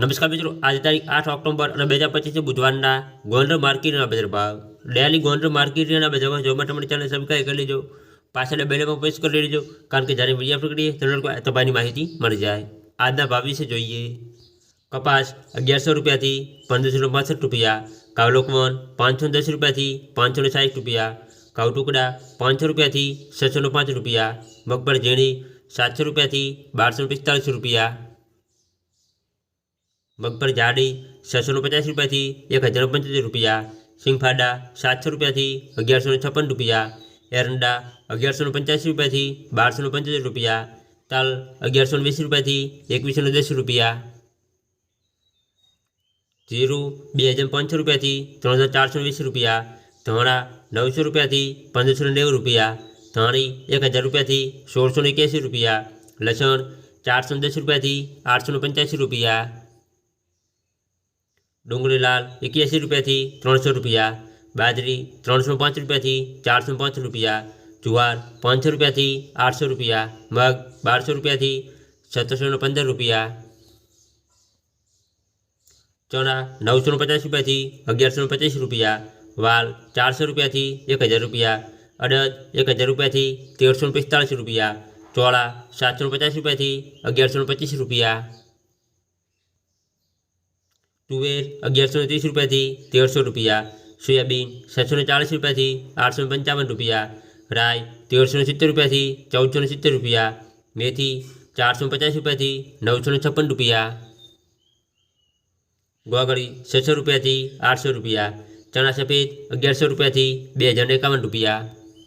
નમસ્કાર મિત્રો, આજ તારીખ આઠ ઓક્ટોબર અને બે હજાર પચીસ બુધવારના ગોંડલ માર્કેટના બજાર ભાવ. ડેલી ગોંડલ માર્કેટના બજાર ભાવ જોવા માટે ચેનલ સબસ્ક્રાઈબ કરી લેજો. પાછળ બેલેમાં પ્રેસ કરી લેજો, કારણ કે જ્યારે મીડિયા પકડીએ તમને તમારી માહિતી મળી જાય. આજના ભાવ વિશે જોઈએ. કપાસ અગિયારસો રૂપિયાથી પંદરસો બાસઠ રૂપિયા કાવલોકવન પાંચસો દસ રૂપિયાથી પાંચસો સાઠ રૂપિયા, કાવ ટુકડા પાંચસો રૂપિયાથી છસો પાંચ રૂપિયા, મગફળ ઝીણી સાતસો રૂપિયાથી બારસો પિસ્તાળીસ રૂપિયા મગફળી જાડી છસો પચાસ રૂપિયાથી એક હજાર પંચોતેર રૂપિયા સિંગફાડા સાતસો રૂપિયાથી અગિયારસો ને છપ્પન રૂપિયા એરંડા અગિયારસો ને પંચ્યાસી રૂપિયાથી બારસો ને પંચોતેર રૂપિયા તાલ અગિયારસો ને વીસ રૂપિયાથી એકવીસો ને દસ રૂપિયા જીરું બે હજાર પાંચસો રૂપિયાથી ત્રણ હજાર ચારસો વીસ રૂપિયા ધાણા નવસો રૂપિયાથી પંદરસો ને નેવું રૂપિયા ધાણી એક હજાર રૂપિયાથી સોળસો ને એક્યાસી રૂપિયા લસણ ચારસો ને દસ રૂપિયાથી આઠસો ને પંચ્યાસી રૂપિયા ડુંગળી લાલ એક્યાસી રૂપિયાથી ત્રણસો રૂપિયા બાજરી ત્રણસો પાંચ રૂપિયાથી ચારસો પાંચ રૂપિયા જુવાર પાંચસો રૂપિયાથી આઠસો રૂપિયા મગ બારસો રૂપિયાથી સત્તરસો ને પંદર રૂપિયા ચણા નવસો ને પચાસ રૂપિયાથી અગિયારસો ને પચીસ રૂપિયા વાલ ચારસો રૂપિયાથી એક હજાર રૂપિયા અડદ એક હજાર રૂપિયાથી તેરસો ને પિસ્તાળીસ રૂપિયા ચોળા સાતસો ને પચાસ રૂપિયાથી અગિયારસો ને પચીસ રૂપિયા તુવેર અગિયારસો ને ત્રીસ રૂપિયાથી તેરસો રૂપિયા સોયાબીન સાતસો ને ચાલીસ રૂપિયાથી આઠસો ને પંચાવન રૂપિયા રાઈ તેરસો ને સિત્તેર રૂપિયાથી ચૌદસો ને સિત્તેર રૂપિયા મેથી ચારસો ને પચાસ રૂપિયાથી નવસો ને છપ્પન રૂપિયા ગોગળી છસો રૂપિયાથી આઠસો રૂપિયા ચણા સફેદ અગિયારસો રૂપિયાથી બે હજાર ને એકાવન રૂપિયા